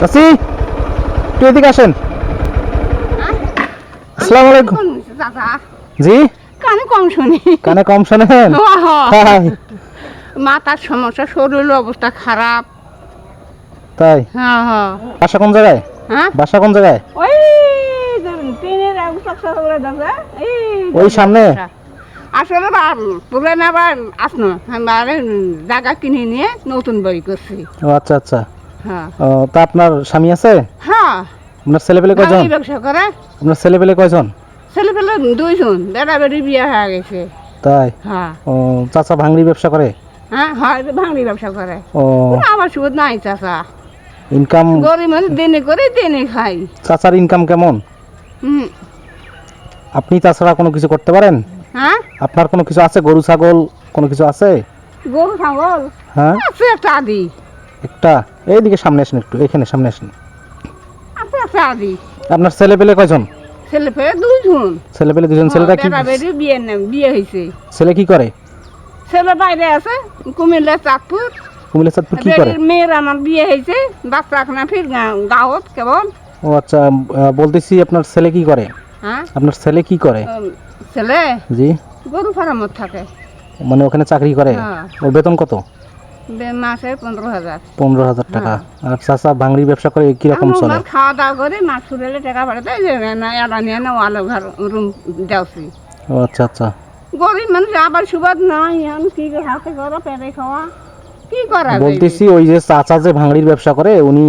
চাচি একটু এদিকে আসেন। আসসালামু আলাইকুম। জি? কানে কম শুনি। কানে কম শোনেন? মাথার সমস্যা শরীরের অবস্থা খারাপ। তাই? হ্যাঁ হ্যাঁ। বাসা কোন জায়গায়? হ্যাঁ? বাসা কোন জায়গায়? ওই ট্রেনের দাদা। ওই সামনে? আসলে পুরে না আবার আসনো। জায়গা কিনে নিয়ে নতুন বাড়ি করছি। আচ্ছা আচ্ছা। তা আপনার স্বামী আছে? হ্যাঁ। আপনার ছেলে পেলে কয়জন? ব্যবসা করে। আপনার ছেলে পেলে কয়জন? ছেলে পেলে দুইজন বেড়া বেড়ি বিয়ে হয়ে গেছে। তাই? হ্যাঁ। ও চাচা ভাঙড়ি ব্যবসা করে? হ্যাঁ হয় ভাঙড়ি ব্যবসা করে। ও। আমার সুদ নাই চাষা ইনকাম গরিব মানে দিনে করে দিনে খাই। চাচার ইনকাম কেমন? হুম। আপনি তাছাড়া কোনো কিছু করতে পারেন? হ্যাঁ? আপনার কোনো কিছু আছে? গরু ছাগল কোনো কিছু আছে? গরু ছাগল? হ্যাঁ। আছে একটা আদি। একটা? এইদিকে সামনে আসেন একটু এখানে সামনে আসেন। আপনার ছেলে পেলে কয়জন? ছেলে দুইজন। ছেলে পেলে দুজন ছেলেটা কি বিয়ে নে- বিয়ে হয়েছে ছেলে কি করে? ছেলে বাইরে আছে কুমিল্লা চাঁদপুর। কুমিল্লা চাঁদপুর কি করে? মেয়ের আমার বিয়ে হয়েছে বাচ্চা এখন ফির গা- গাঁৱত কেবল। ও আচ্ছা বলতেছি আপনার ছেলে কি করে? হ্যাঁ? আপনার ছেলে কি করে? ছেলে? জি। গরু ফার্মত থাকে। মানে ওখানে চাকরি করে? হ্যাঁ। ওর বেতন কত? মাসে পনেরো হাজার। পনেরো হাজার টাকা। আর চাচা ভাঙড়ি ব্যবসা করে কীরকম আমরা চলে? খাওয়া দাওয়া করে মাছ টাকা পাঠাতে যে এলা নিয়ে না ওয়ালো ঘর রুম দেওছি ও আচ্ছা আচ্ছা। গরিব মানুষ আবার সুবাদ নাই এখন কি হাতে করা পেটে খাওয়া কি করা বলতেছি ওই যে চাচা যে ভাঙড়ির ব্যবসা করে উনি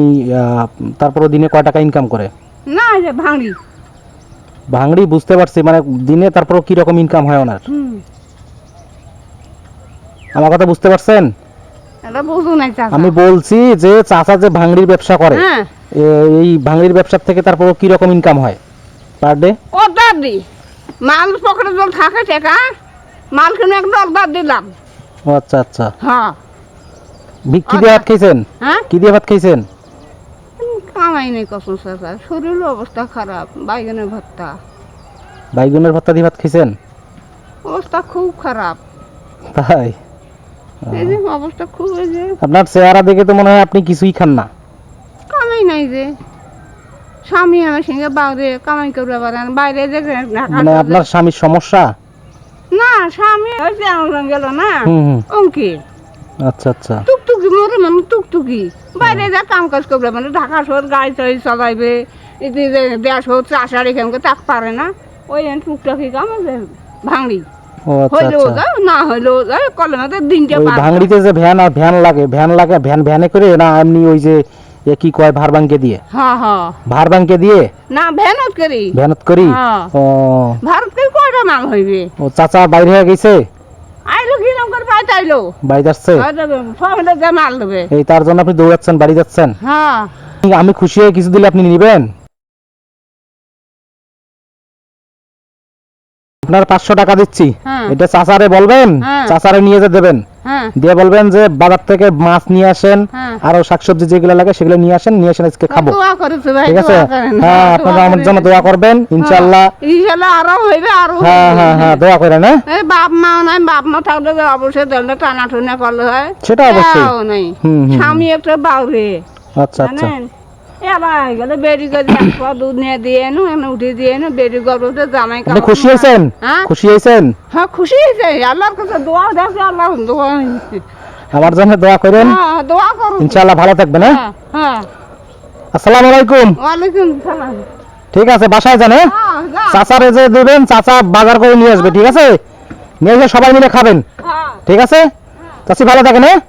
তারপরে দিনে কয় টাকা ইনকাম করে? না যে ভাঙড়ি ভাঙড়ি বুঝতে পারছি মানে দিনে তারপর কি রকম ইনকাম হয় ওনার? আমার কথা বুঝতে পারছেন? আমি বলছি যে চাচা যে ভাঙড়ির ব্যবসা করে হ্যাঁ। এই ভাঙড়ির ব্যবসার থেকে তারপর কি রকম ইনকাম হয়? পার ডে ও দাদি মাল পকেটে জল থাকে টাকা মাল কিনে একটা অর্ডার দিলাম। আচ্ছা আচ্ছা। হ্যাঁ। কি দিয়ে ভাত খাইছেন? হ্যাঁ? কি দিয়ে ভাত খাইছেন? কামাই নেই কসম চাচা। শরীরের অবস্থা খারাপ বাইগনের ভর্তা। বাইগুনের ভর্তা দিয়ে ভাত খাইছেন? অবস্থা খুব খারাপ। তাই? এই যে অবস্থা খুব এই যে আপনার চেহারা দেখে তো মনে হয় আপনি কিছুই খান না। কামাই নাই যে। স্বামী আমার সঙ্গে বাইরে কামাই বাইরে যে মানে আপনার স্বামীর সমস্যা? না স্বামী ওই যে আমার গেল না হুম হুম। অঙ্কে। আচ্ছা আচ্ছা। টুকটুকি মরে মানে টুকটুকি। বাইরে যা কাম কাজ করবে মানে ঢাকা শহর গাড়ি টাড়ি চালাইবে দেশ হোক চাষার এখানকে তাক পারে না। ওই টুকটাকি কাম ভাঙড়ি। হইলেও আচ্ছা যায় না হইলেও যায় কলমাতে দিনটা ওই ভাঙড়িতে যে ভ্যান আর ভ্যান লাগে ভ্যান লাগে ভ্যান ভ্যানে করে না এমনি ওই যে এ কি কয় ভার ব্যাংকে দিয়ে? হ্যাঁ হ্যাঁ ভার ব্যাংকে দিয়ে? না ভ্যানত করি। ভ্যানত করি? হ্যাঁ। ও। ভারত করে কয়টা মাল হইবে? ও চাচা বাইরে হয়ে গেছে? আইলো কি রকম করে আইলো। মাল দেবে। এই তার জন্য আপনি দৌড়াচ্ছেন বাড়ি যাচ্ছেন? হ্যাঁ আমি খুশি হয়ে কিছু দিলে আপনি নিবেন? আপনার পাঁচশো টাকা দিচ্ছি। হ্যাঁ। এটা চাচারে বলবেন হ্যাঁ। চাচারে নিয়ে যে দেবেন। হ্যাঁ। দিয়ে বলবেন যে বাজার থেকে মাছ নিয়ে আসেন। আরও শাকসবজি যেগুলো লাগে সেগুলো নিয়ে আসেন নিয়ে আসেন আজকে খাব। ঠিক আছে? হ্যাঁ আপনারা আমার জন্য দোয়া করবেন ইনশাল্লাহ। ইনশাল্লাহ আরও হইবে আরও হ্যাঁ হ্যাঁ হ্যাঁ দোয়া করেন হ্যাঁ। এই বাপ মা নাই বাপ মা থাকলে অবশ্যই দেলটা টানা টুনা করলে হয়। সেটা অবশ্যই। স্বামী একটা বাউরে। আচ্ছা আচ্ছা। জানেন গেলে বেরি করে দুধ নিয়ে দিয়ে এনো এনে উঠে দিয়ে এনো বেরি গর্ভতে জামাই কাপড় খুশি হয়েছেন? হ্যাঁ? খুশি হয়েছেন? হ্যাঁ খুশি হয়েছে। আল্লাহর কাছে দোয়া দেখছে আল্লাহ দোয়া আমার জন্য দোয়া করেন। হ্যাঁ দোয়া করুন। ইনশাল্লাহ ভালো থাকবেন হ্যাঁ? হ্যাঁ হ্যাঁ। আসসালামু আলাইকুম। ওয়ালাইকুম সালাম। ঠিক আছে বাসায় যান হ্যাঁ? চাচারে যে। দেবেন চাচা বাজার করে নিয়ে আসবে ঠিক আছে? নিয়ে এসে সবাই মিলে খাবেন। ঠিক আছে? চাচি ভালো থাকেন হ্যাঁ?